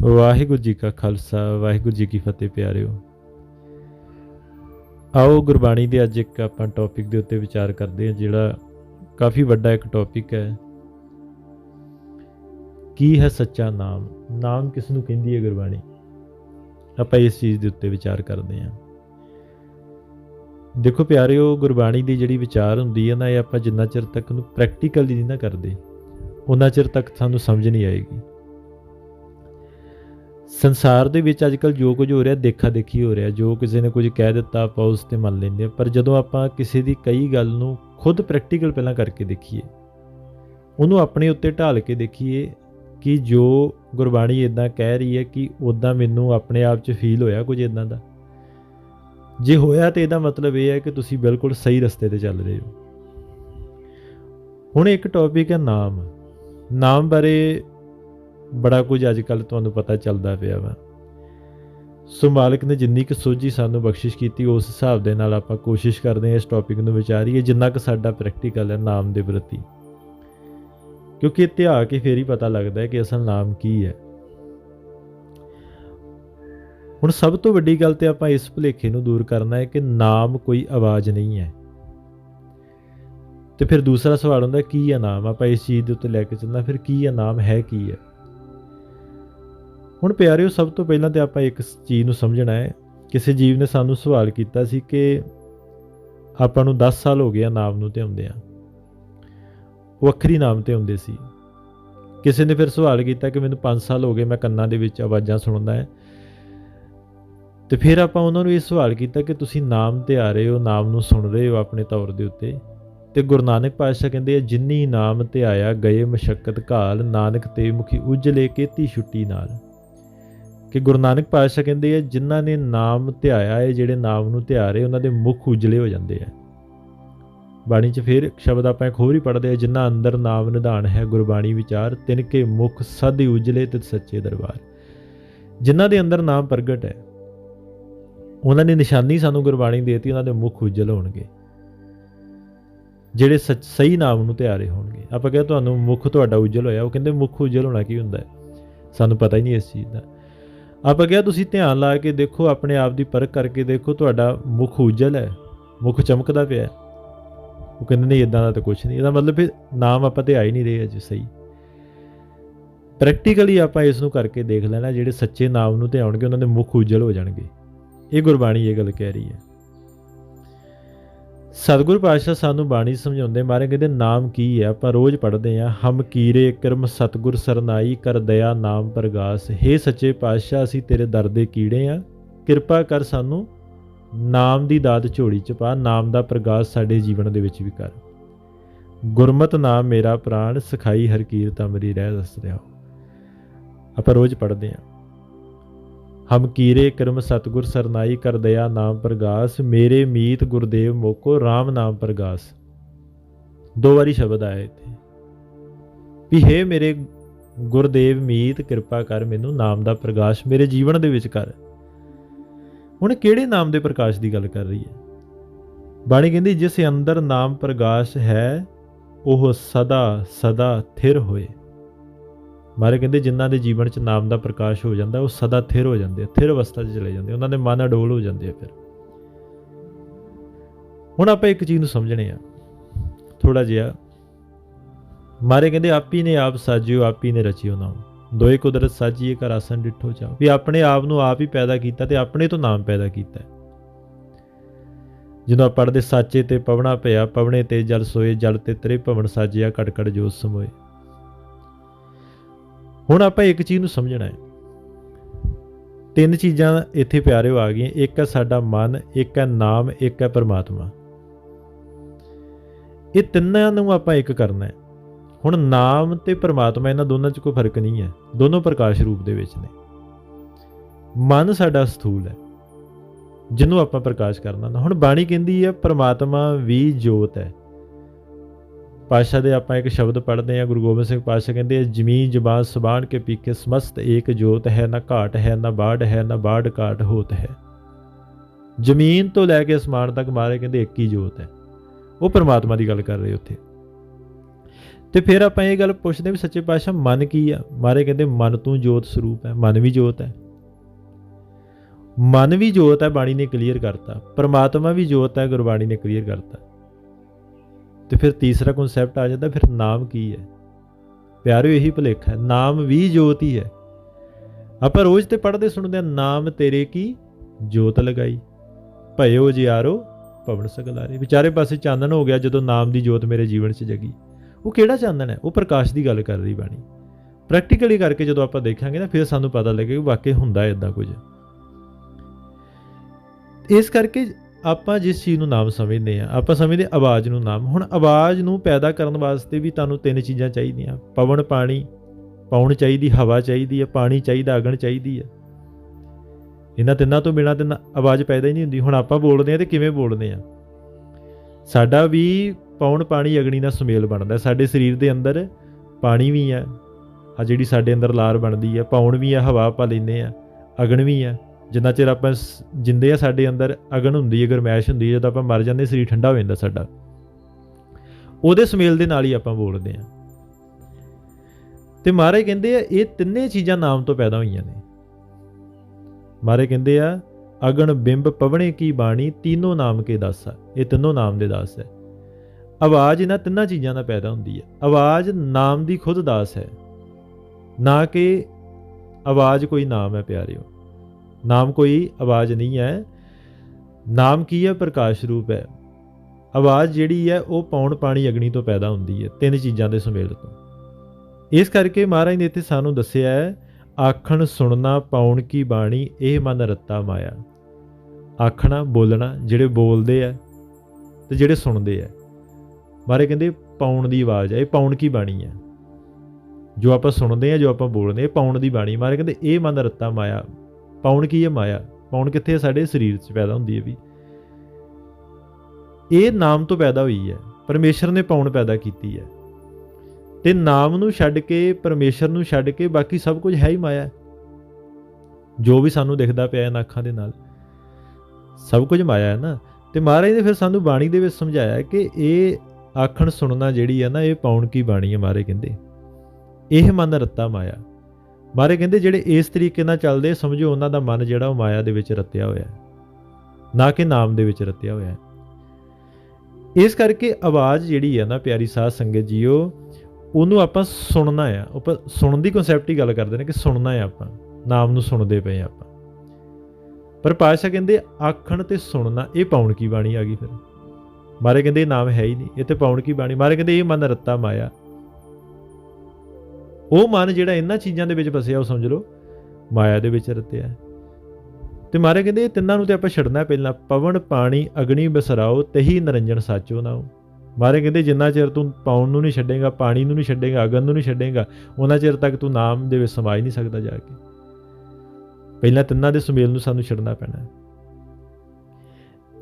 ਵਾਹਿਗੁਰੂ ਜੀ ਕਾ ਖਾਲਸਾ, ਵਾਹਿਗੁਰੂ ਜੀ ਕੀ ਫਤਿਹ ਪਿਆਰਿਓ। ਆਓ ਗੁਰਬਾਣੀ ਦੇ ਅੱਜ ਇੱਕ ਆਪਾਂ ਟੌਪਿਕ ਦੇ ਉੱਤੇ ਵਿਚਾਰ ਕਰਦੇ ਹਾਂ, ਜਿਹੜਾ ਕਾਫੀ ਵੱਡਾ ਇੱਕ ਟੌਪਿਕ ਹੈ। ਕੀ ਹੈ ਸੱਚਾ ਨਾਮ? ਨਾਮ ਕਿਸ ਨੂੰ ਕਹਿੰਦੀ ਹੈ ਗੁਰਬਾਣੀ? ਆਪਾਂ ਇਸ ਚੀਜ਼ ਦੇ ਉੱਤੇ ਵਿਚਾਰ ਕਰਦੇ ਹਾਂ। ਦੇਖੋ ਪਿਆਰਿਓ, ਗੁਰਬਾਣੀ ਦੀ ਜਿਹੜੀ ਵਿਚਾਰ ਹੁੰਦੀ ਹੈ ਨਾ, ਇਹ ਆਪਾਂ ਜਿੰਨਾ ਚਿਰ ਤੱਕ ਨੂੰ ਪ੍ਰੈਕਟੀਕਲੀ ਨਹੀਂ ਨਾ ਕਰਦੇ, ਉਹਨਾਂ ਚਿਰ ਤੱਕ ਸਾਨੂੰ ਸਮਝ ਨਹੀਂ ਆਏਗੀ। ਸੰਸਾਰ ਦੇ ਵਿੱਚ ਅੱਜਕੱਲ ਜੋ ਕੁਝ ਹੋ ਰਿਹਾ ਦੇਖਾ ਦੇਖੀ ਹੋ ਰਿਹਾ। ਜੋ ਕਿਸੇ ਨੇ ਕੁਝ ਕਹਿ ਦਿੱਤਾ, ਆਪਾਂ ਉਸ ਤੇ ਮੰਨ ਲੈਂਦੇ ਹਾਂ। ਪਰ ਜਦੋਂ ਆਪਾਂ ਕਿਸੇ ਦੀ ਕਈ ਗੱਲ ਨੂੰ ਖੁਦ ਪ੍ਰੈਕਟੀਕਲ ਪਹਿਲਾਂ ਕਰਕੇ ਦੇਖੀਏ, ਉਹਨੂੰ ਆਪਣੇ ਉੱਤੇ ਢਾਲ ਕੇ ਦੇਖੀਏ ਕਿ ਜੋ ਗੁਰਬਾਣੀ ਇਦਾਂ ਕਹਿ ਰਹੀ ਹੈ ਕਿ ਉਦਾਂ ਮੈਨੂੰ ਆਪਣੇ ਆਪ 'ਚ ਫੀਲ ਹੋਇਆ ਕੁਝ ਇਦਾਂ ਦਾ। ਜੇ ਹੋਇਆ ਤੇ ਇਹਦਾ ਮਤਲਬ ਇਹ ਹੈ ਕਿ ਤੁਸੀਂ ਬਿਲਕੁਲ ਸਹੀ ਰਸਤੇ ਤੇ ਚੱਲ ਰਹੇ ਹੋ। ਹੁਣ ਇੱਕ ਟੌਪਿਕ ਹੈ ਨਾਮ। ਨਾਮ ਬਾਰੇ ਬੜਾ ਕੁਝ ਅੱਜ ਕੱਲ ਤੁਹਾਨੂੰ ਪਤਾ ਚੱਲਦਾ ਪਿਆ ਵਾ। ਸੋ ਮਾਲਕ ਨੇ ਜਿੰਨੀ ਕੁ ਸੋਝੀ ਸਾਨੂੰ ਬਖਸ਼ਿਸ਼ ਕੀਤੀ, ਉਸ ਹਿਸਾਬ ਦੇ ਨਾਲ ਆਪਾਂ ਕੋਸ਼ਿਸ਼ ਕਰਦੇ ਹਾਂ ਇਸ ਟੌਪਿਕ ਨੂੰ ਵਿਚਾਰੀਏ, ਜਿੰਨਾ ਕੁ ਸਾਡਾ ਪ੍ਰੈਕਟੀਕਲ ਹੈ ਨਾਮ ਦੇ ਪ੍ਰਤੀ। ਕਿਉਂਕਿ ਇੱਥੇ ਆ ਕੇ ਫੇਰ ਹੀ ਪਤਾ ਲੱਗਦਾ ਹੈ ਕਿ ਅਸਲ ਨਾਮ ਕੀ ਹੈ। ਹੁਣ ਸਭ ਤੋਂ ਵੱਡੀ ਗੱਲ ਤੇ ਆਪਾਂ ਇਸ ਭੁਲੇਖੇ ਨੂੰ ਦੂਰ ਕਰਨਾ ਹੈ ਕਿ ਨਾਮ ਕੋਈ ਆਵਾਜ਼ ਨਹੀਂ ਹੈ। ਤੇ ਫਿਰ ਦੂਸਰਾ ਸਵਾਲ ਹੁੰਦਾ, ਕੀ ਹੈ ਨਾਮ? ਆਪਾਂ ਇਸ ਚੀਜ਼ ਦੇ ਉੱਤੇ ਲੈ ਕੇ ਚੱਲਣਾ, ਫਿਰ ਕੀ ਹੈ ਨਾਮ, ਹੈ ਕੀ ਹੈ? ਹੁਣ ਪਿਆਰਿਓ, ਸਭ ਤੋਂ ਪਹਿਲਾਂ ਤੇ ਆਪਾਂ ਇੱਕ ਚੀਜ਼ ਨੂੰ ਸਮਝਣਾ ਹੈ। ਕਿਸੇ ਜੀਵ ਨੇ ਸਾਨੂੰ ਸਵਾਲ ਕੀਤਾ ਸੀ ਕਿ ਆਪਾਂ ਨੂੰ 10 ਸਾਲ ਹੋ ਗਏ ਆ ਨਾਮ ਨੂੰ ਤੇ ਆਉਂਦੇ ਆ। ਵੱਖਰੀ ਨਾਮ ਤੇ ਹੁੰਦੇ ਸੀ। ਕਿਸੇ ਨੇ ਫਿਰ ਸਵਾਲ ਕੀਤਾ ਕਿ ਮੈਨੂੰ 5 ਸਾਲ ਹੋ ਗਏ, ਮੈਂ ਕੰਨਾਂ ਦੇ ਵਿੱਚ ਆਵਾਜ਼ਾਂ ਸੁਣਦਾ ਹੈ। ਤੇ ਫਿਰ ਆਪਾਂ ਉਹਨਾਂ ਨੂੰ ਇਹ ਸਵਾਲ ਕੀਤਾ ਕਿ ਤੁਸੀਂ ਨਾਮ ਤੇ ਆ ਰਹੇ ਹੋ, ਨਾਮ ਨੂੰ ਸੁਣ ਰਹੇ ਹੋ ਆਪਣੇ ਤੌਰ ਦੇ ਉੱਤੇ। ਤੇ ਗੁਰੂ ਨਾਨਕ ਪਾਤਸ਼ਾਹ ਕਹਿੰਦੇ ਆ, ਜਿੰਨੀ ਨਾਮ ਤੇ ਆਇਆ ਗਏ ਮਸ਼ਕਤ ਘਾਲ, ਨਾਨਕ ਤੇ ਮੁਖੀ ਉਜਲੇ ਕੇਤੀ ਛੁੱਟੀ ਨਾਲ। ਕਿ ਗੁਰੂ ਨਾਨਕ ਪਾਤਸ਼ਾਹ ਕਹਿੰਦੇ ਆ, ਜਿਨ੍ਹਾਂ ਨੇ ਨਾਮ ਧਿਆਇਆ ਹੈ, ਜਿਹੜੇ ਨਾਮ ਨੂੰ ਧਿਆ ਰਹੇ ਉਹਨਾਂ ਦੇ ਮੁਖ ਉਜਲੇ ਹੋ ਜਾਂਦੇ ਆ। ਬਾਣੀ 'ਚ ਫਿਰ ਸ਼ਬਦ ਆਪਾਂ ਇੱਕ ਹੋਰ ਹੀ ਪੜ੍ਹਦੇ ਆ, ਜਿਨ੍ਹਾਂ ਅੰਦਰ ਨਾਮ ਨਿਧਾਨ ਹੈ, ਗੁਰਬਾਣੀ ਵਿਚਾਰ ਤਿਨ ਕੇ ਮੁਖ ਸਦ ਉਜਲੇ ਤੇ ਸੱਚੇ ਦਰਬਾਰ। ਜਿਨ੍ਹਾਂ ਦੇ ਅੰਦਰ ਨਾਮ ਪ੍ਰਗਟ ਹੈ, ਉਹਨਾਂ ਨੇ ਨਿਸ਼ਾਨੀ ਸਾਨੂੰ ਗੁਰਬਾਣੀ ਦੇਤੀ, ਉਹਨਾਂ ਦੇ ਮੁਖ ਉਜਲ ਹੋਣਗੇ। ਜਿਹੜੇ ਸੱਚ, ਸਹੀ ਨਾਮ ਨੂੰ ਧਿਆਰੇ ਹੋਣਗੇ। ਆਪਾਂ ਕਹਿੰਦੇ ਤੁਹਾਨੂੰ ਮੁਖ ਤੁਹਾਡਾ ਉਜਲ ਹੋਇਆ, ਉਹ ਕਹਿੰਦੇ ਮੁਖ ਉਜਲ ਹੋਣਾ ਕੀ ਹੁੰਦਾ ਹੈ? ਸਾਨੂੰ ਪਤਾ ਹੀ ਨਹੀਂ ਇਸ ਚੀਜ਼ ਦਾ। ਆਪਾਂ ਕਿਹਾ ਤੁਸੀਂ ਧਿਆਨ ਲਾ ਕੇ ਦੇਖੋ, ਆਪਣੇ ਆਪ ਦੀ ਪਰਖ ਕਰਕੇ ਦੇਖੋ, ਤੁਹਾਡਾ ਮੁਖ ਉਜਲ ਹੈ, ਮੁਖ ਚਮਕਦਾ ਪਿਆ ਹੈ। ਉਹ ਕਹਿੰਦੇ ਨਹੀਂ ਇਦਾਂ ਦਾ ਤਾਂ ਕੁਝ ਨਹੀਂ। ਇਹਦਾ ਮਤਲਬ ਫਿਰ ਨਾਮ ਆਪਾਂ ਤੇ ਆ ਹੀ ਨਹੀਂ ਰਹੇ ਅਜੇ, ਸਹੀ। ਪ੍ਰੈਕਟੀਕਲੀ ਆਪਾਂ ਇਸ ਨੂੰ ਕਰਕੇ ਦੇਖ ਲੈਣਾ, ਜਿਹੜੇ ਸੱਚੇ ਨਾਮ ਨੂੰ ਧਿਆਉਣਗੇ ਉਹਨਾਂ ਦੇ ਮੁਖ ਉਜਲ ਹੋ ਜਾਣਗੇ। ਇਹ ਗੁਰਬਾਣੀ ਇਹ ਗੱਲ ਕਹਿ ਰਹੀ ਹੈ। ਸਤਿਗੁਰ ਪਾਤਸ਼ਾਹ ਸਾਨੂੰ ਬਾਣੀ ਸਮਝਾਉਂਦੇ ਮਾਰੇ ਕਹਿੰਦੇ, ਨਾਮ ਕੀ ਹੈ? ਆਪਾਂ ਰੋਜ਼ ਪੜ੍ਹਦੇ ਆ ਹਮ ਕੀਰੇ ਕਰਮ ਸਤਿਗੁਰ ਸਰਨਾਈ ਕਰ ਦਇਆ ਨਾਮ ਪ੍ਰਗਾਸ। हे ਸੱਚੇ ਪਾਤਸ਼ਾਹ, ਅਸੀਂ ਤੇਰੇ ਦਰ ਦੇ ਕੀੜੇ ਆ ਕਿਰਪਾ ਕਰ ਸਾਨੂੰ ਨਾਮ ਦੀ ਦਾਤ ਝੋਲੀ ਚ ਪਾ, ਨਾਮ ਦਾ ਪ੍ਰਗਾਸ ਸਾਡੇ ਜੀਵਨ ਦੇ ਵਿੱਚ ਵੀ ਕਰ। ਗੁਰਮਤ ਨਾਮ ਮੇਰਾ ਪ੍ਰਾਣ, ਸਖਾਈ ਹਰ ਕੀਰਤ ਅਮਰੀ ਰਹਿ ਦਸ ਰਿਹਾ। ਆਪਾਂ ਰੋਜ਼ ਪੜ੍ਹਦੇ ਆ ਹਮ ਕੀਰੇ ਕਰਮ ਸਤਗੁਰ ਸਰਨਾਈ ਕਰ ਦਇਆ ਨਾਮ ਪ੍ਰਗਾਸ, ਮੇਰੇ ਮੀਤ ਗੁਰਦੇਵ ਮੋਕੋ RAM ਨਾਮ ਪ੍ਰਗਾਸ। ਦੋ ਵਾਰੀ ਸ਼ਬਦ ਆਏ ਇੱਥੇ। ਵੀ ਹੈ ਮੇਰੇ ਗੁਰਦੇਵ ਮੀਤ, ਕਿਰਪਾ ਕਰ ਮੈਨੂੰ ਨਾਮ ਦਾ ਪ੍ਰਕਾਸ਼ ਮੇਰੇ ਜੀਵਨ ਦੇ ਵਿੱਚ ਕਰ। ਹੁਣ ਕਿਹੜੇ ਨਾਮ ਦੇ ਪ੍ਰਕਾਸ਼ ਦੀ ਗੱਲ ਕਰ ਰਹੀ ਹੈ? ਬਾਣੀ ਕਹਿੰਦੀ, ਜਿਸ ਅੰਦਰ ਨਾਮ ਪ੍ਰਕਾਸ਼ ਹੈ, ਉਹ ਸਦਾ ਸਦਾ ਥਿਰ ਹੋਏ। ਮਾਰੇ ਕਹਿੰਦੇ ਜਿਨ੍ਹਾਂ ਦੇ ਜੀਵਨ 'ਚ ਨਾਮ ਦਾ ਪ੍ਰਕਾਸ਼ ਹੋ ਜਾਂਦਾ, ਉਹ ਸਦਾ ਥਿਰ ਹੋ ਜਾਂਦੇ ਆ, ਥਿਰ ਅਵਸਥਾ 'ਚ ਚਲੇ ਜਾਂਦੇ ਉਹਨਾਂ ਦੇ ਮਨ ਅਡੋਲ ਹੋ ਜਾਂਦੇ ਆ ਫਿਰ। ਹੁਣ ਆਪਾਂ ਇੱਕ ਚੀਜ਼ ਨੂੰ ਸਮਝਣੇ ਆ ਥੋੜਾ ਜਿਹਾ। ਮਾਰੇ ਕਹਿੰਦੇ ਆਪੀ ਨੇ ਆਪ ਸਾਜਿਓ, ਆਪੀ ਨੇ ਰਚਿਓ ਨਾਮ। ਦੋਏ ਕੁਦਰਤ ਸਾਜੀਏ ਕਰ ਆਸਨ ਡਿਠੋ ਚਾਓ ਵੀ ਆਪਣੇ ਆਪ ਨੂੰ ਆਪ ਹੀ ਪੈਦਾ ਕੀਤਾ ਤੇ ਆਪਣੇ ਤੋਂ ਨਾਮ ਪੈਦਾ ਕੀਤਾ। ਜਦੋਂ ਪੜਦੇ ਸਾਚੇ ਤੇ ਪਵਣਾ ਪਿਆ, ਪਵਣੇ ਤੇ ਜਲ ਸੋਏ, ਜਲ ਤੇ ਤਰੇ ਭਵਨ ਸਾਜਿਆ ਕੜ ਕੜ ਜੋਤ ਸਮੋਏ। ਹੁਣ ਆਪਾਂ ਇੱਕ ਚੀਜ਼ ਨੂੰ ਸਮਝਣਾ ਹੈ। ਤਿੰਨ ਚੀਜ਼ਾਂ ਇੱਥੇ ਪਿਆਰਿਓ ਆ ਗਈਆਂ। ਇੱਕ ਹੈ ਸਾਡਾ ਮਨ, ਇੱਕ ਹੈ ਨਾਮ, ਇੱਕ ਹੈ ਪਰਮਾਤਮਾ। ਇਹ ਤਿੰਨਾਂ ਨੂੰ ਆਪਾਂ ਇੱਕ ਕਰਨਾ ਹੈ। ਹੁਣ ਨਾਮ ਤੇ ਪਰਮਾਤਮਾ, ਇਹਨਾਂ ਦੋਨਾਂ 'ਚ ਕੋਈ ਫ਼ਰਕ ਨਹੀਂ ਹੈ। ਦੋਨੋਂ ਪ੍ਰਕਾਸ਼ ਰੂਪ ਦੇ ਵਿੱਚ ਨੇ। ਮਨ ਸਾਡਾ ਸਥੂਲ ਹੈ। ਜਿਹਨੂੰ ਆਪਾਂ ਪ੍ਰਕਾਸ਼ ਕਰਨਾ ਨਾ ਹੁਣ ਬਾਣੀ ਕਹਿੰਦੀ ਹੈ, ਪਰਮਾਤਮਾ ਵੀ ਜੋਤ ਹੈ। ਪਾਸ਼ਾ ਦੇ ਆਪਾਂ ਇੱਕ ਸ਼ਬਦ ਪੜ੍ਹਦੇ ਆ ਗੁਰੂ ਗੋਬਿੰਦ ਸਿੰਘ ਪਾਸ਼ਾ ਕਹਿੰਦੇ ਜਮੀਨ ਜ਼ਬਾਨ ਸੁਬਾਨ ਕੇ ਪੀਕੇ ਸਮਸਤ ਏਕ ਜੋਤ ਹੈ, ਨਾ ਘਾਟ ਹੈ, ਨਾ ਬਾੜ ਹੈ, ਨਾ ਬਾੜ ਘਾਟ ਹੋਤ ਹੈ। ਜ਼ਮੀਨ ਤੋਂ ਲੈ ਕੇ ਅਸਮਾਨ ਤੱਕ ਮਾਰੇ ਕਹਿੰਦੇ ਇੱਕ ਹੀ ਜੋਤ ਹੈ। ਉਹ ਪਰਮਾਤਮਾ ਦੀ ਗੱਲ ਕਰ ਰਹੇ ਉੱਥੇ। ਤੇ ਫਿਰ ਆਪਾਂ ਇਹ ਗੱਲ ਪੁੱਛਦੇ ਵੀ ਸੱਚੇ ਪਾਤਸ਼ਾਹ, ਮਨ ਕੀ ਆ? ਮਾਰੇ ਕਹਿੰਦੇ, ਮਨ ਤੂੰ ਜੋਤ ਸਰੂਪ ਹੈ, ਮਨ ਵੀ ਜੋਤ ਹੈ। ਮਨ ਵੀ ਜੋਤ ਹੈ, ਬਾਣੀ ਨੇ ਕਲੀਅਰ ਕਰਤਾ। ਪਰਮਾਤਮਾ ਵੀ ਜੋਤ ਹੈ, ਗੁਰਬਾਣੀ ਨੇ ਕਲੀਅਰ ਕਰਤਾ। ਤੇ ਫਿਰ ਤੀਸਰਾ ਕਨਸੈਪਟ ਆ ਜਾਂਦਾ, ਫਿਰ ਨਾਮ ਕੀ ਹੈ? ਪਿਆਰਿਓ, ਇਹੀ ਭੁਲੇਖਾ ਹੈ। ਨਾਮ ਵੀ ਜੋਤ ਹੀ ਹੈ। ਆਪਾਂ ਰੋਜ਼ ਤੇ ਪੜ੍ਹਦੇ ਸੁਣਦੇ ਆ ਨਾਮ ਤੇਰੇ ਕੀ? ਜੋਤ ਲਗਾਈ। ਭਇਓ ਜਿਆਰੋ ਭਵਨ ਸਗਲਾਰੇ। ਵਿਚਾਰੇ ਪਾਸੇ ਚਾਨਣ ਹੋ ਗਿਆ ਜਦੋਂ ਨਾਮ ਦੀ ਜੋਤ ਮੇਰੇ ਜੀਵਨ 'ਚ ਜਗੀ। ਉਹ ਕਿਹੜਾ ਚਾਨਣ ਹੈ? ਉਹ ਪ੍ਰਕਾਸ਼ ਦੀ ਗੱਲ ਕਰ ਰਹੀ ਬਾਣੀ। ਪ੍ਰੈਕਟੀਕਲੀ ਕਰਕੇ ਜਦੋਂ ਆਪਾਂ ਦੇਖਾਂਗੇ ਨਾ, ਫਿਰ ਸਾਨੂੰ ਪਤਾ ਲੱਗੇਗਾ ਕਿ ਵਾਕਈ ਹੁੰਦਾ ਹੈ ਇਦਾਂ ਕੁਝ। ਇਸ ਕਰਕੇ ਆਪਾਂ ਜਿਸ ਚੀਜ਼ ਨੂੰ ਨਾਮ ਸਮਝਦੇ ਆ ਆਪਾਂ ਸਮਝਦੇ ਆਵਾਜ਼ ਨੂੰ ਨਾਮ। ਹੁਣ ਆਵਾਜ਼ ਨੂੰ ਪੈਦਾ ਕਰਨ ਵਾਸਤੇ ਵੀ ਤੁਹਾਨੂੰ ਤਿੰਨ ਚੀਜ਼ਾਂ ਚਾਹੀਦੀਆਂ। ਪਵਨ ਪਾਣੀ ਪਾਉਣ ਚਾਹੀਦੀ, ਹਵਾ ਚਾਹੀਦੀ ਹੈ, ਪਾਣੀ ਚਾਹੀਦਾ ਅਗਨ ਚਾਹੀਦੀ ਹੈ। ਇਹਨਾਂ ਤਿੰਨਾਂ ਤੋਂ ਬਿਨਾਂ ਤਾਂ ਆਵਾਜ਼ ਪੈਦਾ ਹੀ ਨਹੀਂ ਹੁੰਦੀ। ਹੁਣ ਆਪਾਂ ਬੋਲਦੇ ਆ ਤੇ ਕਿਵੇਂ ਬੋਲਦੇ ਆ ਸਾਡਾ ਵੀ ਪੌਣ, ਪਾਣੀ ਅਗਨੀ ਨਾਲ ਸੁਮੇਲ ਬਣਦਾ ਸਾਡੇ ਸਰੀਰ ਦੇ ਅੰਦਰ ਪਾਣੀ ਵੀ ਆ ਆ ਜਿਹੜੀ ਸਾਡੇ ਅੰਦਰ ਲਾਰ ਬਣਦੀ ਆ ਪੌਣ ਵੀ ਆ ਹਵਾ ਆਪਾਂ ਲੈਂਦੇ ਆ ਅਗਨ ਵੀ ਆ ਜਿੰਨਾ ਚਿਰ ਆਪਾਂ ਜਿੰਦੇ ਆ ਸਾਡੇ ਅੰਦਰ ਅਗਨ ਹੁੰਦੀ ਹੈ, ਗਰਮੈਸ਼ ਹੁੰਦੀ ਹੈ, ਜਦੋਂ ਆਪਾਂ ਮਰ ਜਾਂਦੇ, ਸਰੀਰ ਠੰਡਾ ਹੋ ਜਾਂਦਾ ਸਾਡਾ। ਉਹਦੇ ਸੁਮੇਲ ਦੇ ਨਾਲ ਹੀ ਆਪਾਂ ਬੋਲਦੇ ਆ ਤੇ ਮਹਾਰਾਜ ਕਹਿੰਦੇ ਆ, ਇਹ ਤਿੰਨੇ ਚੀਜ਼ਾਂ ਨਾਮ ਤੋਂ ਪੈਦਾ ਹੋਈਆਂ ਨੇ। ਮਹਾਰਾਜ ਕਹਿੰਦੇ ਆ, ਅਗਨ, ਬਿੰਬ, ਪਵਣੇ ਕੀ ਬਾਣੀ, ਤੀਨੋਂ ਨਾਮ ਕੇ ਦਾਸਾ ਇਹ ਤਿੰਨੋਂ ਨਾਮ ਦੇ ਦਾਸ ਹੈ। ਆਵਾਜ਼ ਇਹਨਾਂ ਤਿੰਨਾਂ ਚੀਜ਼ਾਂ ਦਾ ਪੈਦਾ ਹੁੰਦੀ ਹੈ। ਆਵਾਜ਼ ਨਾਮ ਦੀ ਖੁਦ ਦਾਸ ਹੈ। ਨਾ ਕਿ ਆਵਾਜ਼ ਕੋਈ ਨਾਮ ਹੈ, ਪਿਆਰਿਓ। ਨਾਮ ਕੋਈ ਆਵਾਜ਼ ਨਹੀਂ ਹੈ। ਨਾਮ ਕੀ ਹੈ? ਪ੍ਰਕਾਸ਼ ਰੂਪ ਹੈ। ਆਵਾਜ਼ ਜਿਹੜੀ ਹੈ, ਉਹ ਪੌਣ ਪਾਣੀ ਅਗਨੀ ਤੋਂ ਪੈਦਾ ਹੁੰਦੀ ਹੈ, ਤਿੰਨ ਚੀਜ਼ਾਂ ਦੇ ਸੁਮੇਲ ਤੋਂ। ਇਸ ਕਰਕੇ ਮਹਾਰਾਜ ਨੇ ਇੱਥੇ ਸਾਨੂੰ ਦੱਸਿਆ ਹੈ, ਆਖਣ ਸੁਣਨਾ ਪਾਉਣ ਕੀ ਬਾਣੀ, ਇਹ ਮਨ ਰੱਤਾ ਮਾਇਆ। ਆਖਣਾ, ਬੋਲਣਾ, ਜਿਹੜੇ ਬੋਲਦੇ ਆ ਤੇ ਜਿਹੜੇ ਸੁਣਦੇ ਆ। ਮਹਾਰਾਜ ਕਹਿੰਦੇ ਪਾਉਣ ਦੀ ਆਵਾਜ਼ ਹੈ, ਇਹ ਪਾਉਣ ਕੀ ਬਾਣੀ ਹੈ। ਜੋ ਆਪਾਂ ਸੁਣਦੇ ਆ, ਜੋ ਆਪਾਂ ਬੋਲਦੇ ਆ ਪਾਉਣ ਦੀ ਬਾਣੀ ਮਹਾਰਾਜ ਕਹਿੰਦੇ, ਇਹ ਮਨ ਰੱਤਾ ਮਾਇਆ। ਪਾਉਣ ਕੀ ਹੈ ਮਾਇਆ? ਪਾਉਣ ਕਿੱਥੇ ਹੈ? ਸਾਡੇ ਸਰੀਰ 'ਚ ਪੈਦਾ ਹੁੰਦੀ ਹੈ ਵੀ। ਇਹ ਨਾਮ ਤੋਂ ਪੈਦਾ ਹੋਈ ਹੈ। ਪਰਮੇਸ਼ਰ ਨੇ ਪਾਉਣ ਪੈਦਾ ਕੀਤੀ ਹੈ। ਤੇ ਨਾਮ ਨੂੰ ਛੱਡ ਕੇ, ਪਰਮੇਸ਼ਰ ਨੂੰ ਛੱਡ ਕੇ ਬਾਕੀ ਸਭ ਕੁਝ ਹੈ ਹੀ ਮਾਇਆ। ਜੋ ਵੀ ਸਾਨੂੰ ਦਿਖਦਾ ਪਿਆ ਇਹਨਾਂ ਅੱਖਾਂ ਦੇ ਨਾਲ, ਸਭ ਕੁਝ ਮਾਇਆ ਹੈ ਨਾ? ਤੇ ਮਹਾਰਾਜ ਨੇ ਫਿਰ ਸਾਨੂੰ ਬਾਣੀ ਦੇ ਵਿੱਚ ਸਮਝਾਇਆ ਕਿ ਇਹ ਆਖਣ ਸੁਣਨਾ ਜਿਹੜੀ ਹੈ ਨਾ, ਇਹ ਪਾਉਣ ਕੀ ਬਾਣੀ ਹੈ ਮਹਾਰਾਜ ਕਹਿੰਦੇ। ਇਹ ਮਨ ਰੱਤਾ ਮਾਇਆ। ਮਹਾਰਾਜ ਕਹਿੰਦੇ ਜਿਹੜੇ ਇਸ ਤਰੀਕੇ ਨਾਲ ਚੱਲਦੇ, ਸਮਝੋ ਉਹਨਾਂ ਦਾ ਮਨ ਜਿਹੜਾ ਉਹ ਮਾਇਆ ਦੇ ਵਿੱਚ ਰਤਿਆ ਹੋਇਆ ਹੈ। ਨਾ ਕਿ ਨਾਮ ਦੇ ਵਿੱਚ ਰਤਿਆ ਹੋਇਆ ਹੈ। ਇਸ ਕਰਕੇ ਆਵਾਜ਼ ਜਿਹੜੀ ਹੈ ਨਾ ਪਿਆਰੀ ਸਾਧ ਸੰਗਤ ਜੀਓ, ਉਹਨੂੰ ਆਪਾਂ ਸੁਣਨਾ ਆ। ਆਪਾਂ ਸੁਣਨ ਦੀ ਕਨਸੈਪਟ ਹੀ ਗੱਲ ਕਰਦੇ ਨੇ ਕਿ ਸੁਣਨਾ ਆ ਆਪਾਂ। ਨਾਮ ਨੂੰ ਸੁਣਦੇ ਪਏ ਆ ਆਪਾਂ। ਪਰ ਪਾਸ਼ਾ ਕਹਿੰਦੇ, ਆਖਣ ਤੇ ਸੁਣਨਾ, ਇਹ ਪਾਉਣ ਕੀ ਬਾਣੀ ਆ ਗਈ ਫਿਰ? ਮਾਰੇ ਕਹਿੰਦੇ, ਇਹ ਨਾਮ ਹੈ ਹੀ ਨਹੀਂ। ਇਹ ਤੇ ਪਾਉਣ ਕੀ ਬਾਣੀ? ਮਾਰੇ ਕਹਿੰਦੇ, ਇਹ ਮਨ ਰੱਤਾ ਮਾਇਆ। ਉਹ ਮਨ ਜਿਹੜਾ ਇਹਨਾਂ ਚੀਜ਼ਾਂ ਦੇ ਵਿੱਚ ਫਸਿਆ, ਉਹ ਸਮਝ ਲਓ, ਮਾਇਆ ਦੇ ਵਿੱਚ ਰਤਿਆ ਤੇ ਮਾਰੇ ਕਹਿੰਦੇ, ਇਹ ਤਿੰਨਾਂ ਨੂੰ ਤੇ ਆਪਾਂ ਛੱਡਣਾ ਪਹਿਲਾਂ, ਪਵਨ, ਪਾਣੀ, ਅਗਨੀ, ਬਸਰਾਓ ਤਹੀ ਨਰੰਜਨ ਸਾਚੋ ਨਾਉ। ਮਾਰੇ ਕਹਿੰਦੇ, ਜਿੰਨਾ ਚਿਰ ਤੂੰ ਪਾਉਣ ਨੂੰ ਨਹੀਂ ਛੱਡੇਗਾ, ਪਾਣੀ ਨੂੰ ਨਹੀਂ ਛੱਡੇਗਾ, ਅਗਨ ਨੂੰ ਨਹੀਂ ਛੱਡੇਗਾ, ਉਹਨਾਂ ਚਿਰ ਤੱਕ ਤੂੰ ਨਾਮ ਦੇ ਵਿੱਚ ਸਮਾ ਨਹੀਂ ਸਕਦਾ ਜਾ ਕੇ। ਪਹਿਲਾਂ ਤਿੰਨਾਂ ਦੇ ਸੁਮੇਲ ਨੂੰ ਸਾਨੂੰ ਛੱਡਣਾ ਪੈਣਾ ਹੈ।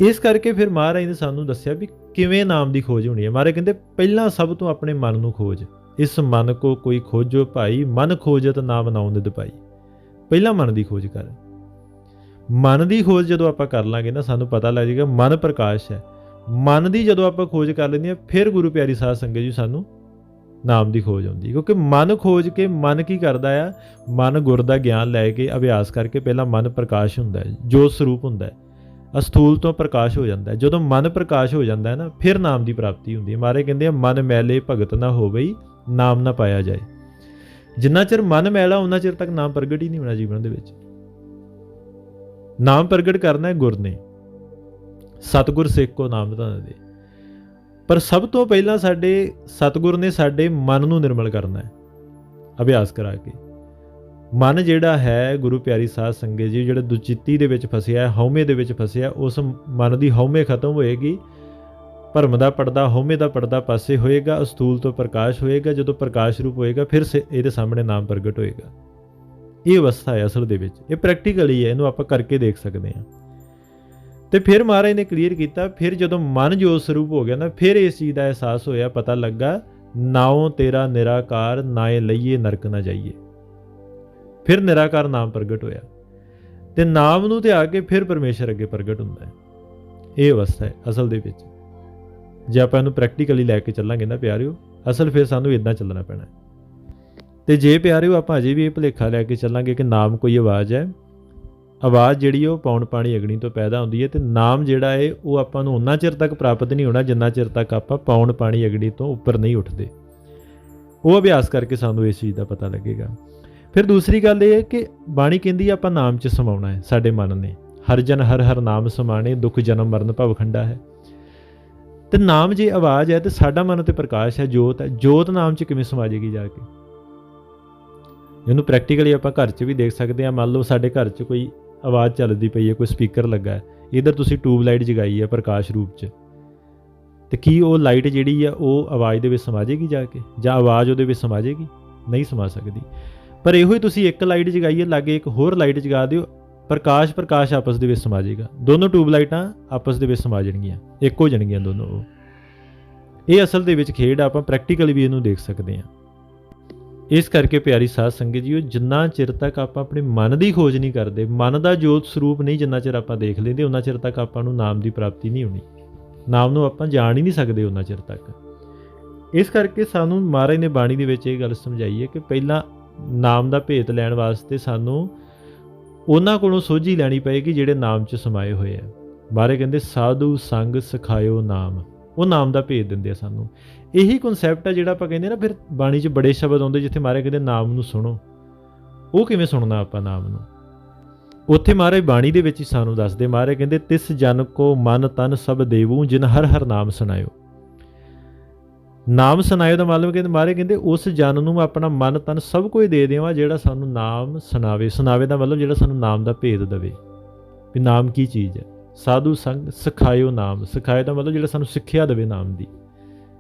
ਇਸ ਕਰਕੇ ਫਿਰ ਮਹਾਰਾਜ ਨੇ ਸਾਨੂੰ ਦੱਸਿਆ ਵੀ ਕਿਵੇਂ ਨਾਮ ਦੀ ਖੋਜ ਹੋਣੀ ਹੈ। ਮਹਾਰਾਜ ਕਹਿੰਦੇ, ਪਹਿਲਾਂ ਸਭ ਤੋਂ ਆਪਣੇ ਮਨ ਨੂੰ ਖੋਜ। ਇਸ ਮਨ ਕੋ ਕੋਈ ਖੋਜੋ ਭਾਈ ਮਨ ਖੋਜਤ ਨਾਮ ਨਾਉ ਨਿਦ ਭਾਈ ਪਹਿਲਾਂ ਮਨ ਦੀ ਖੋਜ ਕਰ। ਮਨ ਦੀ ਖੋਜ ਜਦੋਂ ਆਪਾਂ ਕਰ ਲਾਂਗੇ ਨਾ, ਸਾਨੂੰ ਪਤਾ ਲੱਗ ਜਾਏਗਾ ਮਨ ਪ੍ਰਕਾਸ਼ ਹੈ। ਮਨ ਦੀ ਜਦੋਂ ਆਪਾਂ ਖੋਜ ਕਰ ਲੈਂਦੇ ਆ ਫਿਰ ਗੁਰੂ ਪਿਆਰੀ ਸਾਧ ਸੰਗਤ ਜੀ ਸਾਨੂੰ ਨਾਮ ਦੀ ਖੋਜ ਹੁੰਦੀ ਕਿਉਂਕਿ ਮਨ ਖੋਜ ਕੇ ਮਨ ਕੀ ਕਰਦਾ ਆ? ਮਨ ਗੁਰ ਦਾ ਗਿਆਨ ਲੈ ਕੇ, ਅਭਿਆਸ ਕਰਕੇ ਪਹਿਲਾਂ ਮਨ ਪ੍ਰਕਾਸ਼ ਹੁੰਦਾ ਹੈ, ਜੋਤ ਸਰੂਪ ਹੁੰਦਾ ਹੈ। ਅਸਥੂਲ ਤੋਂ ਪ੍ਰਕਾਸ਼ ਹੋ ਜਾਂਦਾ ਹੈ। ਜਦੋਂ ਮਨ ਪ੍ਰਕਾਸ਼ ਹੋ ਜਾਂਦਾ ਹੈ ਨਾ, ਫਿਰ ਨਾਮ ਦੀ ਪ੍ਰਾਪਤੀ ਹੁੰਦੀ ਹੈ। ਮਾਰੇ ਕਹਿੰਦੇ ਆ, ਮਨ ਮੈਲੇ ਭਗਤ ਨਾ ਹੋਵਈ ਨਾਮ ਨਾ ਪਾਇਆ ਜਾਏ। ਜਿੰਨਾ ਚਿਰ ਮਨ ਮੈਲਾ ਉਹਨਾਂ ਚਿਰ ਤੱਕ ਨਾਮ ਪ੍ਰਗਟ ਹੀ ਨਹੀਂ ਹੋਣਾ ਜੀਵਨ ਦੇ ਵਿੱਚ। ਨਾਮ ਪ੍ਰਗਟ ਕਰਨਾ ਹੈ ਗੁਰ ਨੇ। ਸਤਗੁਰ ਸਿੱਖ ਕੋ ਨਾਮ ਤਾਂ ਦੇ। ਪਰ ਸਭ ਤੋਂ ਪਹਿਲਾਂ ਸਾਡੇ ਸਤਗੁਰ ਨੇ ਸਾਡੇ ਮਨ ਨੂੰ ਨਿਰਮਲ ਕਰਨਾ ਹੈ। ਅਭਿਆਸ ਕਰਾ ਕੇ। ਮਨ ਜਿਹੜਾ ਹੈ, ਗੁਰੂ ਪਿਆਰੀ ਸਾਧ ਸੰਗਤ ਜੀ, ਜਿਹੜਾ ਦੁਚਿੱਤੀ ਦੇ ਵਿੱਚ ਫਸਿਆ ਹੈ ਹਉਮੈ ਦੇ ਵਿੱਚ ਫਸਿਆ, ਉਸ ਮਨ ਦੀ ਹਉਮੈ ਖਤਮ ਹੋਏਗੀ। ਭਰਮ ਦਾ ਪਰਦਾ, ਹਉਮੈ ਦਾ ਪਰਦਾ ਪਾਸੇ ਹੋਏਗਾ, ਅਸਤੂਲ ਤੋਂ ਪ੍ਰਕਾਸ਼ ਹੋਏਗਾ, ਜਦੋਂ ਪ੍ਰਕਾਸ਼ ਰੂਪ ਹੋਏਗਾ, ਫਿਰ ਸੇ- ਇਹਦੇ ਸਾਹਮਣੇ ਨਾਮ ਪ੍ਰਗਟ ਹੋਏਗਾ। ਇਹ ਅਵਸਥਾ ਹੈ ਅਸਲ ਦੇ ਵਿੱਚ। ਇਹ ਪ੍ਰੈਕਟੀਕਲੀ ਹੈ ਇਹਨੂੰ ਆਪਾਂ ਕਰਕੇ ਦੇਖ ਸਕਦੇ ਹਾਂ। ਤੇ ਫਿਰ ਮਹਾਰਾਜ ਨੇ ਕਲੀਅਰ ਕੀਤਾ, ਫਿਰ ਜਦੋਂ ਮਨ ਜੋਤ ਸਰੂਪ ਹੋ ਗਿਆ ਨਾ, ਫਿਰ ਇਸ ਚੀਜ਼ ਦਾ ਅਹਿਸਾਸ ਹੋਇਆ, ਪਤਾ ਲੱਗਾ, ਨਾਉ ਤੇਰਾ ਨਿਰਾਕਾਰ ਨਾਏ ਲਈਏ, ਨਰਕ ਨਾ ਜਾਈਏ। ਫਿਰ ਨਿਰਾਕਾਰ ਨਾਮ ਪ੍ਰਗਟ ਹੋਇਆ। ਤੇ ਨਾਮ ਨੂੰ ਤੇ ਆ ਕੇ ਫਿਰ ਪਰਮੇਸ਼ਰ ਅੱਗੇ ਪ੍ਰਗਟ ਹੁੰਦਾ ਹੈ। ਇਹ ਅਵਸਥਾ ਹੈ ਅਸਲ ਦੇ ਵਿੱਚ। ਜੇ ਆਪਾਂ ਇਹਨੂੰ ਪ੍ਰੈਕਟੀਕਲੀ ਲੈ ਕੇ ਚੱਲਾਂਗੇ ਨਾ ਪਿਆਰਿਓ, ਅਸਲ ਫਿਰ ਸਾਨੂੰ ਇਦਾਂ ਚੱਲਣਾ ਪੈਣਾ ਹੈ। ਤੇ ਜੇ ਪਿਆਰਿਓ ਆਪਾਂ ਅਜੇ ਵੀ ਇਹ ਭੁਲੇਖਾ ਲੈ ਕੇ ਚੱਲਾਂਗੇ ਕਿ ਨਾਮ ਕੋਈ ਆਵਾਜ਼ ਹੈ, ਆਵਾਜ਼ ਜਿਹੜੀ ਉਹ ਪੌਣ ਪਾਣੀ ਅਗਨੀ ਤੋਂ ਪੈਦਾ ਹੁੰਦੀ ਹੈ ਤੇ ਨਾਮ ਜਿਹੜਾ ਹੈ ਉਹ ਆਪਾਂ ਨੂੰ ਉਨਾ ਚਿਰ ਤੱਕ ਪ੍ਰਾਪਤ ਨਹੀਂ ਹੋਣਾ ਜਿੰਨਾ ਚਿਰ ਤੱਕ ਆਪਾਂ ਪੌਣ ਪਾਣੀ ਅਗਨੀ ਤੋਂ ਉੱਪਰ ਨਹੀਂ ਉੱਠਦੇ। ਉਹ ਅਭਿਆਸ ਕਰਕੇ ਸਾਨੂੰ ਇਸ ਚੀਜ਼ ਦਾ ਪਤਾ ਲੱਗੇਗਾ। ਫਿਰ ਦੂਸਰੀ ਗੱਲ ਇਹ ਹੈ ਕਿ ਬਾਣੀ ਕਹਿੰਦੀ ਆਪਾਂ ਨਾਮ 'ਚ ਸਮਾਉਣਾ ਹੈ ਸਾਡੇ ਮਨ ਨੇ। ਹਰ ਜਨ ਹਰ ਹਰ ਨਾਮ ਸਮਾਣੇ, ਦੁੱਖ ਜਨਮ ਮਰਨ ਭਵ ਖੰਡਾ ਹੈ। ਤੇ ਨਾਮ ਜੇ ਆਵਾਜ਼ ਹੈ ਤੇ ਸਾਡਾ ਮਨ ਤੇ ਪ੍ਰਕਾਸ਼ ਹੈ, ਜੋਤ ਹੈ। ਜੋਤ ਨਾਮ 'ਚ ਕਿਵੇਂ ਸਮਾ ਜਾਏਗੀ ਜਾ ਕੇ? ਇਹਨੂੰ ਪ੍ਰੈਕਟੀਕਲੀ ਆਪਾਂ ਘਰ 'ਚ ਵੀ ਦੇਖ ਸਕਦੇ ਹਾਂ। ਮੰਨ ਲਓ ਸਾਡੇ ਘਰ 'ਚ ਕੋਈ ਆਵਾਜ਼ ਚੱਲਦੀ ਪਈ ਹੈ, ਕੋਈ ਸਪੀਕਰ ਲੱਗਾ ਹੈ। ਇਧਰ ਤੁਸੀਂ ਟਿਊਬ ਲਾਈਟ ਜਗਾਈ ਹੈ ਪ੍ਰਕਾਸ਼ ਰੂਪ 'ਚ। ਤੇ ਕੀ ਉਹ ਲਾਈਟ ਜਿਹੜੀ ਆ, ਉਹ ਆਵਾਜ਼ ਦੇ ਵਿੱਚ ਸਮਾ ਜਾਏਗੀ ਜਾ ਕੇ? ਜਾਂ ਆਵਾਜ਼ ਉਹਦੇ ਵਿੱਚ ਸਮਾ ਜਾਏਗੀ ਨਹੀਂ ਸਮਾ ਸਕਦੀ। ਪਰ ਇਹੋ ਹੀ ਤੁਸੀਂ ਇੱਕ ਲਾਈਟ ਜਗਾਈਏ ਲਾਗੇ ਇੱਕ ਹੋਰ ਲਾਈਟ ਜਗਾ ਦਿਓ। ਪ੍ਰਕਾਸ਼ ਪ੍ਰਕਾਸ਼ ਆਪਸ ਦੇ ਵਿੱਚ ਸਮਾ ਜਾਏਗਾ। ਦੋਨੋਂ ਟਿਊਬ ਲਾਈਟਾਂ ਆਪਸ ਦੇ ਵਿੱਚ ਸਮਾ ਜਾਣਗੀਆਂ। ਇੱਕ ਹੋ ਜਾਣਗੀਆਂ ਦੋਨੋਂ। ਉਹ ਇਹ ਅਸਲ ਦੇ ਵਿੱਚ ਖੇਡ ਆਪਾਂ ਪ੍ਰੈਕਟੀਕਲੀ ਵੀ ਇਹਨੂੰ ਦੇਖ ਸਕਦੇ ਹਾਂ। ਇਸ ਕਰਕੇ ਪਿਆਰੀ ਸਾਧ ਸੰਗਤ ਜੀਓ, ਜਿੰਨਾ ਚਿਰ ਤੱਕ ਆਪਾਂ ਆਪਣੇ ਮਨ ਦੀ ਖੋਜ ਨਹੀਂ ਕਰਦੇ, ਮਨ ਦਾ ਜੋਤ ਸਰੂਪ ਨਹੀਂ ਜਿੰਨਾ ਚਿਰ ਆਪਾਂ ਦੇਖ ਲੈਂਦੇ, ਉਹਨਾਂ ਚਿਰ ਤੱਕ ਆਪਾਂ ਨੂੰ ਨਾਮ ਦੀ ਪ੍ਰਾਪਤੀ ਨਹੀਂ ਹੋਣੀ। ਨਾਮ ਨੂੰ ਆਪਾਂ ਜਾਣ ਹੀ ਨਹੀਂ ਸਕਦੇ ਉਹਨਾਂ ਚਿਰ ਤੱਕ। ਇਸ ਕਰਕੇ ਸਾਨੂੰ ਮਹਾਰਾਜ ਨੇ ਬਾਣੀ ਦੇ ਵਿੱਚ ਇਹ ਗੱਲ ਸਮਝਾਈ ਹੈ ਕਿ ਪਹਿਲਾਂ ਨਾਮ ਦਾ ਭੇਤ ਲੈਣ ਵਾਸਤੇ ਸਾਨੂੰ ਉਹਨਾਂ ਕੋਲੋਂ ਸੋਝੀ ਲੈਣੀ ਪਏਗੀ ਜਿਹੜੇ ਨਾਮ 'ਚ ਸਮਾਏ ਹੋਏ ਆ। ਬਾਰੇ ਕਹਿੰਦੇ, ਸਾਧੂ ਸੰਗ ਸਿਖਾਇਓ ਨਾਮ। ਉਹ ਨਾਮ ਦਾ ਭੇਜ ਦਿੰਦੇ ਆ ਸਾਨੂੰ। ਇਹੀ ਕਨਸੈਪਟ ਆ ਜਿਹੜਾ ਆਪਾਂ ਕਹਿੰਦੇ ਨਾ, ਫਿਰ ਬਾਣੀ 'ਚ ਬੜੇ ਸ਼ਬਦ ਆਉਂਦੇ ਜਿੱਥੇ ਮਾਰੇ ਕਹਿੰਦੇ, ਨਾਮ ਨੂੰ ਸੁਣੋ। ਉਹ ਕਿਵੇਂ ਸੁਣਨਾ ਆਪਾਂ ਨਾਮ ਨੂੰ? ਉੱਥੇ ਮਹਾਰਾਜ ਬਾਣੀ ਦੇ ਵਿੱਚ ਹੀ ਸਾਨੂੰ ਦੱਸਦੇ ਮਹਾਰਾਜ ਕਹਿੰਦੇ, ਤਿਸ ਜਨ ਕੋ ਮਨ ਤਨ ਸਭ ਦੇਵੂ, ਜਿਨ ਹਰ ਹਰ ਨਾਮ ਸੁਣਾਇਓ। ਨਾਮ ਸੁਣਾਇਓ ਦਾ ਮਤਲਬ ਕਹਿੰਦੇ ਮਾਰੇ ਕਹਿੰਦੇ ਉਸ ਜਨ ਨੂੰ ਮੈਂ ਆਪਣਾ ਮਨ ਤਨ ਸਭ ਕੁਝ ਦੇ ਦੇਵਾਂ ਜਿਹੜਾ ਸਾਨੂੰ ਨਾਮ ਸੁਣਾਵੇ। ਸੁਣਾਵੇ ਦਾ ਮਤਲਬ ਜਿਹੜਾ ਸਾਨੂੰ ਨਾਮ ਦਾ ਭੇਦ ਦੇਵੇ। ਵੀ ਨਾਮ ਕੀ ਚੀਜ਼ ਹੈ? ਸਾਧੂ ਸੰਗ ਸਿਖਾਇਓ ਨਾਮ। ਸਿਖਾਇਓ ਦਾ ਮਤਲਬ ਜਿਹੜਾ ਸਾਨੂੰ ਸਿੱਖਿਆ ਦੇਵੇ ਨਾਮ ਦੀ।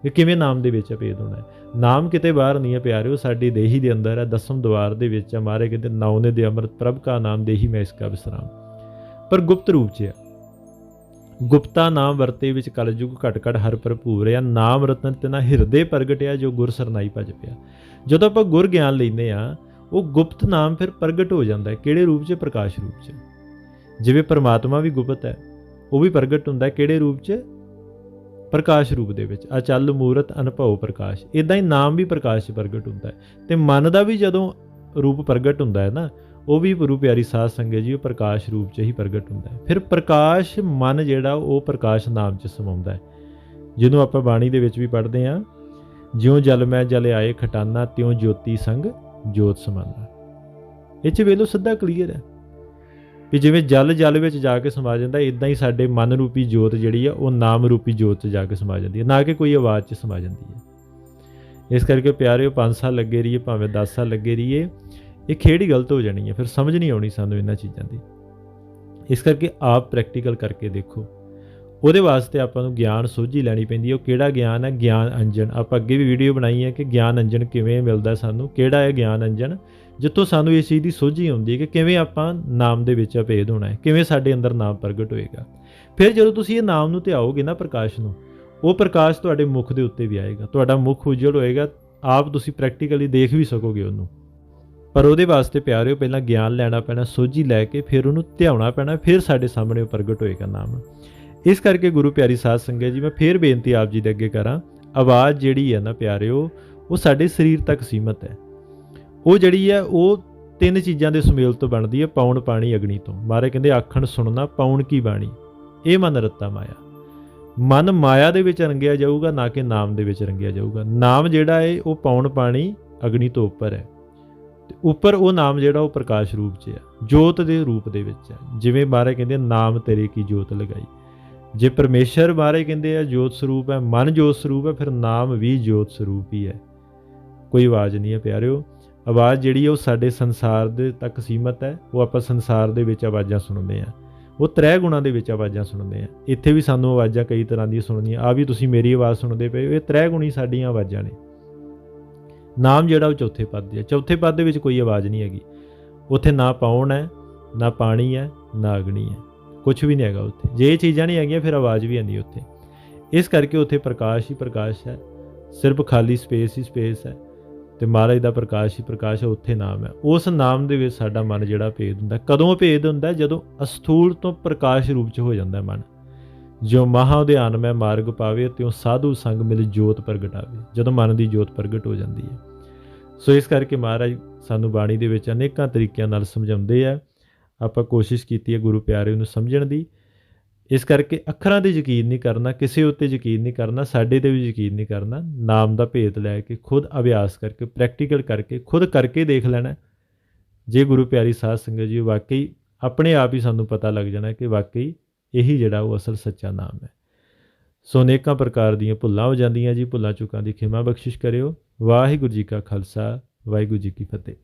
ਕਿ ਕਿਵੇਂ ਨਾਮ ਦੇ ਵਿੱਚ ਭੇਦ ਹੋਣਾ ਹੈ? ਨਾਮ ਕਿਤੇ ਬਾਹਰ ਨਹੀਂ ਹੈ ਪਿਆਰਿਓ, ਸਾਡੀ ਦੇਹੀ ਦੇ ਅੰਦਰ ਹੈ, ਦਸਮ ਦਵਾਰ ਦੇ ਵਿੱਚ ਹੈ। ਮਾਰੇ ਕਹਿੰਦੇ ਨੌਨੇ ਦੇ ਅੰਮ੍ਰਿਤ, ਪ੍ਰਭ ਕਾ ਨਾਮ ਦੇਹੀ ਮੈਂ ਇਸਕਾ ਵਿਸਰਾਮ ਪਰ ਗੁਪਤ ਰੂਪ 'ਚ ਹੈ। ਗੁਪਤਾ ਨਾਮ ਵਰਤੇ ਵਿੱਚ ਕਲਯੁਗ ਘਟ ਘਟ ਹਰ ਭਰਪੂਰ ਹੈ ਨਾਮ ਰਤਨ ਤੇ ਨਾ ਹਿਰਦੇ ਪ੍ਰਗਟਿਆ, ਜੋ ਗੁਰ ਸਰਨਾਈ ਭਜ ਪਿਆ। ਜਦੋਂ ਆਪਾਂ ਗੁਰ ਗਿਆਨ ਲੈਂਦੇ ਆ ਉਹ ਗੁਪਤ ਨਾਮ ਫਿਰ ਪ੍ਰਗਟ ਹੋ ਜਾਂਦਾ ਹੈ। ਕਿਹੜੇ ਰੂਪ 'ਚ? ਪ੍ਰਕਾਸ਼ ਰੂਪ 'ਚ। ਜਿਵੇਂ ਪਰਮਾਤਮਾ ਵੀ ਗੁਪਤ ਹੈ, ਉਹ ਵੀ ਪ੍ਰਗਟ ਹੁੰਦਾ ਹੈ। ਕਿਹੜੇ ਰੂਪ 'ਚ? ਪ੍ਰਕਾਸ਼ ਰੂਪ ਦੇ ਵਿੱਚ। ਅਚਲ, ਮੂਰਤ ਅਨਭਉ ਪ੍ਰਕਾਸ਼। ਇਦਾਂ ਹੀ ਨਾਮ ਵੀ ਪ੍ਰਕਾਸ਼ 'ਚ ਪ੍ਰਗਟ ਹੁੰਦਾ ਹੈ। ਤੇ ਮਨ ਦਾ ਵੀ ਜਦੋਂ ਰੂਪ ਪ੍ਰਗਟ ਹੁੰਦਾ ਹੈ ਨਾ ਉਹ ਵੀ ਗੁਰੂ ਪਿਆਰੀ ਸਾਧ ਸੰਗਤ ਜੀ, ਉਹ ਪ੍ਰਕਾਸ਼ ਰੂਪ 'ਚ ਹੀ ਪ੍ਰਗਟ ਹੁੰਦਾ ਹੈ। ਫਿਰ ਪ੍ਰਕਾਸ਼ ਮਨ ਜਿਹੜਾ, ਉਹ ਪ੍ਰਕਾਸ਼ ਨਾਮ 'ਚ ਸਮਾਉਂਦਾ ਹੈ। ਜਿਹਨੂੰ ਆਪਾਂ ਬਾਣੀ ਦੇ ਵਿੱਚ ਵੀ ਪੜ੍ਹਦੇ ਹਾਂ, ਜਿਉਂ ਜਲ ਮੈਂ ਜਲ ਆਏ ਖਟਾਨਾ, ਤਿਉਂ ਜੋਤੀ ਸੰਗ ਜੋਤ ਸਮਾਨਾ। ਇਹ 'ਚ ਵੇਲੋ ਸਿੱਧਾ ਕਲੀਅਰ ਹੈ। ਕਿ ਜਿਵੇਂ ਜਲ ਜਲ ਵਿੱਚ ਜਾ ਕੇ ਸਮਾ ਜਾਂਦਾ ਇਦਾਂ ਹੀ ਸਾਡੇ ਮਨ ਰੂਪੀ ਜੋਤ ਜਿਹੜੀ ਆ, ਉਹ ਨਾਮ ਰੂਪੀ ਜੋਤ 'ਚ ਜਾ ਕੇ ਸਮਾ ਜਾਂਦੀ ਹੈ। ਨਾ ਕਿ ਕੋਈ ਆਵਾਜ਼ 'ਚ ਸਮਾ ਜਾਂਦੀ ਹੈ। ਇਸ ਕਰਕੇ ਪਿਆਰਿਓ 5 ਸਾਲ ਲੱਗੇ ਰਹੀਏ, ਭਾਵੇਂ 10 ਸਾਲ ਲੱਗੇ ਰਹੀਏ। ਇਹ ਖੇਡ ਹੀ ਗਲਤ ਹੋ ਜਾਣੀ ਹੈ, ਫਿਰ ਸਮਝ ਨਹੀਂ ਆਉਣੀ ਸਾਨੂੰ ਇਹਨਾਂ ਚੀਜ਼ਾਂ ਦੀ। ਇਸ ਕਰਕੇ ਆਪ ਪ੍ਰੈਕਟੀਕਲ ਕਰਕੇ ਦੇਖੋ। ਉਹਦੇ ਵਾਸਤੇ ਆਪਾਂ ਨੂੰ ਗਿਆਨ ਸੋਝੀ ਲੈਣੀ ਪੈਂਦੀ ਹੈ। ਉਹ ਕਿਹੜਾ ਗਿਆਨ ਹੈ? ਗਿਆਨ ਅੰਜਨ। ਆਪਾਂ ਅੱਗੇ ਵੀ ਵੀਡੀਓ ਬਣਾਈ ਹੈ ਕਿ ਗਿਆਨ ਅੰਜਨ ਕਿਵੇਂ ਮਿਲਦਾ ਸਾਨੂੰ? ਕਿਹੜਾ ਹੈ ਗਿਆਨ ਅੰਜਨ? ਜਿੱਥੋਂ ਸਾਨੂੰ ਇਸ ਚੀਜ਼ ਦੀ ਸੋਝੀ ਆਉਂਦੀ ਹੈ ਕਿ ਕਿਵੇਂ ਆਪਾਂ ਨਾਮ ਦੇ ਵਿੱਚ ਅਭੇਦ ਹੋਣਾ ਹੈ। ਕਿਵੇਂ ਸਾਡੇ ਅੰਦਰ ਨਾਮ ਪ੍ਰਗਟ ਹੋਏਗਾ। ਫਿਰ ਜਦੋਂ ਤੁਸੀਂ ਇਹ ਨਾਮ ਨੂੰ ਧਿਆਓਗੇ ਨਾ ਪ੍ਰਕਾਸ਼ ਨੂੰ, ਉਹ ਪ੍ਰਕਾਸ਼ ਤੁਹਾਡੇ ਮੁਖ ਦੇ ਉੱਤੇ ਵੀ ਆਏਗਾ। ਤੁਹਾਡਾ ਮੁਖ ਉਜਲ ਹੋਏਗਾ। ਆਪ ਤੁਸੀਂ ਪ੍ਰੈਕਟੀਕਲੀ ਦੇਖ ਵੀ ਸਕੋਗੇ ਉਹਨੂੰ। ਪਰ ਉਹਦੇ ਵਾਸਤੇ ਪਿਆਰਿਓ, ਪਹਿਲਾਂ ਗਿਆਨ ਲੈਣਾ ਪੈਣਾ, ਸੋਝੀ ਲੈ ਕੇ ਫਿਰ ਉਹਨੂੰ ਧਿਆਉਣਾ ਪੈਣਾ, ਫਿਰ ਸਾਡੇ ਸਾਹਮਣੇ ਉਹ ਪ੍ਰਗਟ ਹੋਏਗਾ ਨਾਮ। ਇਸ ਕਰਕੇ ਗੁਰੂ ਪਿਆਰੀ ਸਾਧ ਸੰਗਤ ਜੀ, ਮੈਂ ਫੇਰ ਬੇਨਤੀ ਆਪ ਜੀ ਦੇ ਅੱਗੇ ਕਰਾਂ, ਆਵਾਜ਼ ਜਿਹੜੀ ਹੈ ਨਾ ਪਿਆਰਿਓ, ਉਹ ਸਾਡੇ ਸਰੀਰ ਤੱਕ ਸੀਮਤ ਹੈ। ਉਹ ਜਿਹੜੀ ਹੈ, ਉਹ ਤਿੰਨ ਚੀਜ਼ਾਂ ਦੇ ਸੁਮੇਲ ਤੋਂ ਬਣਦੀ ਹੈ ਪਾਉਣ ਪਾਣੀ, ਅਗਨੀ ਤੋਂ। ਮਾਰੇ ਕਹਿੰਦੇ, ਆਖਣ ਸੁਣਨਾ ਪਾਉਣ ਕੀ ਬਾਣੀ? ਇਹ ਮਨ ਰੱਤਾ ਮਾਇਆ। ਮਨ ਮਾਇਆ ਦੇ ਵਿੱਚ ਰੰਗਿਆ ਜਾਊਗਾ, ਨਾ ਕਿ ਨਾਮ ਦੇ ਵਿੱਚ ਰੰਗਿਆ ਜਾਊਗਾ। ਨਾਮ ਜਿਹੜਾ ਹੈ, ਉਹ ਪਾਉਣ ਪਾਣੀ, ਅਗਨੀ ਤੋਂ ਉੱਪਰ ਹੈ। ਤੇ ਉੱਪਰ ਉਹ ਨਾਮ ਜਿਹੜਾ ਉਹ ਪ੍ਰਕਾਸ਼ ਰੂਪ 'ਚ ਆ, ਜੋਤ ਦੇ ਰੂਪ ਦੇ ਵਿੱਚ ਆ। ਜਿਵੇਂ ਬਾਰੇ ਕਹਿੰਦੇ ਨਾਮ ਤੇਰੇ ਕੀ ਜੋਤ ਲਗਾਈ। ਜੇ ਪਰਮੇਸ਼ਰ ਬਾਰੇ ਕਹਿੰਦੇ ਆ, ਜੋਤ ਸਰੂਪ ਹੈ, ਮਨ ਜੋਤ ਸਰੂਪ ਹੈ, ਫਿਰ ਨਾਮ ਵੀ ਜੋਤ ਸਰੂਪ ਹੀ ਹੈ। ਕੋਈ ਆਵਾਜ਼ ਨਹੀਂ ਹੈ ਪਿਆਰਿਓ। ਆਵਾਜ਼ ਜਿਹੜੀ ਹੈ ਉਹ ਸਾਡੇ ਸੰਸਾਰ ਦੇ ਤੱਕ ਸੀਮਤ ਹੈ। ਉਹ ਆਪਾਂ ਸੰਸਾਰ ਦੇ ਵਿੱਚ ਆਵਾਜ਼ਾਂ ਸੁਣਦੇ ਆ ਉਹ ਤ੍ਰੈ ਗੁਣਾ ਦੇ ਵਿੱਚ ਆਵਾਜ਼ਾਂ ਸੁਣਦੇ ਆ ਇੱਥੇ ਵੀ ਸਾਨੂੰ ਆਵਾਜ਼ਾਂ ਕਈ ਤਰ੍ਹਾਂ ਦੀਆਂ ਸੁਣਨੀਆਂ। ਆ ਵੀ ਤੁਸੀਂ ਮੇਰੀ ਆਵਾਜ਼ ਸੁਣਦੇ ਪਏ ਹੋ। ਇਹ ਤ੍ਰੈ ਗੁਣੀ ਸਾਡੀਆਂ ਆਵਾਜ਼ਾਂ ਨੇ। ਨਾਮ ਜਿਹੜਾ ਉਹ ਚੌਥੇ ਪਦ ਦੇ ਹੈ। ਚੌਥੇ ਪਦ ਦੇ ਵਿੱਚ ਕੋਈ ਆਵਾਜ਼ ਨਹੀਂ ਹੈਗੀ। ਉੱਥੇ ਨਾ ਪਾਉਣ ਹੈ, ਨਾ ਪਾਣੀ ਹੈ, ਨਾ ਅਗਨੀ ਹੈ। ਕੁਝ ਵੀ ਨਹੀਂ ਹੈਗਾ ਉੱਥੇ। ਜੇ ਇਹ ਚੀਜ਼ਾਂ ਨਹੀਂ ਹੈਗੀਆਂ, ਫਿਰ ਆਵਾਜ਼ ਵੀ ਆਂਦੀ ਉੱਥੇ। ਇਸ ਕਰਕੇ ਉੱਥੇ ਪ੍ਰਕਾਸ਼ ਹੀ ਪ੍ਰਕਾਸ਼ ਹੈ। ਸਿਰਫ ਖਾਲੀ ਸਪੇਸ ਹੀ ਸਪੇਸ ਹੈ ਤੇ ਮਹਾਰਾਜ ਦਾ ਪ੍ਰਕਾਸ਼ ਹੀ ਪ੍ਰਕਾਸ਼ ਉੱਥੇ ਨਾਮ ਹੈ। ਉਸ ਨਾਮ ਦੇ ਵਿੱਚ ਸਾਡਾ ਮਨ ਜਿਹੜਾ ਭੇਦ ਹੁੰਦਾ, ਕਦੋਂ ਭੇਦ ਹੁੰਦਾ? ਜਦੋਂ ਅਸਥੂਲ ਤੋਂ ਪ੍ਰਕਾਸ਼ ਰੂਪ ਚ ਹੋ ਜਾਂਦਾ ਮਨ। ਜੋ ਮਹਾ ਉਧਿਆਨ ਮੈਂ ਮਾਰਗ ਪਾਵੇ, ਤਿਉ ਸਾਧੂ ਸੰਗ ਮਿਲ ਜੋਤ ਪ੍ਰਗਟਾਵੇ ਜਦੋਂ ਮਨ ਦੀ ਜੋਤ ਪ੍ਰਗਟ ਹੋ ਜਾਂਦੀ ਹੈ। ਸੋ ਇਸ ਕਰਕੇ ਮਹਾਰਾਜ ਸਾਨੂੰ ਬਾਣੀ ਦੇ ਵਿੱਚ ਅਨੇਕਾਂ ਤਰੀਕਿਆਂ ਨਾਲ ਸਮਝਾਉਂਦੇ ਆ। ਆਪਾਂ ਕੋਸ਼ਿਸ਼ ਕੀਤੀ ਹੈ ਗੁਰੂ ਪਿਆਰੇ ਨੂੰ ਸਮਝਣ ਦੀ। ਇਸ ਕਰਕੇ ਅੱਖਰਾਂ ਤੇ ਯਕੀਨ ਨਹੀਂ ਕਰਨਾ, ਕਿਸੇ ਉੱਤੇ ਯਕੀਨ ਨਹੀਂ ਕਰਨਾ, ਸਾਡੇ ਤੇ ਵੀ ਯਕੀਨ ਨਹੀਂ ਕਰਨਾ। ਨਾਮ ਦਾ ਭੇਦ ਲੈ ਕੇ, ਖੁਦ ਅਭਿਆਸ ਕਰਕੇ, ਪ੍ਰੈਕਟੀਕਲ ਕਰਕੇ, ਖੁਦ ਕਰਕੇ ਦੇਖ ਲੈਣਾ। ਜੇ ਗੁਰੂ ਪਿਆਰੀ ਸਾਧ ਸੰਗਤ ਜੀ, ਵਾਕਈ ਆਪਣੇ ਆਪ ਹੀ ਸਾਨੂੰ ਪਤਾ ਲੱਗ ਜਾਣਾ ਕਿ ਵਾਕਈ ਇਹੀ ਜਿਹੜਾ ਉਹ ਅਸਲ ਸੱਚਾ ਨਾਮ ਹੈ। ਸੋ ਅਨੇਕਾਂ ਪ੍ਰਕਾਰ ਦੀਆਂ ਭੁੱਲਾਂ ਹੋ ਜਾਂਦੀਆਂ ਜੀ, ਭੁੱਲਾਂ ਚੁੱਕਾਂ ਦੀ ਖਿਮਾ ਬਖਸ਼ਿਸ਼ ਕਰਿਓ। ਵਾਹਿਗੁਰੂ ਜੀ ਕਾ ਖਾਲਸਾ, ਵਾਹਿਗੁਰੂ ਜੀ ਕੀ ਫਤਿਹ।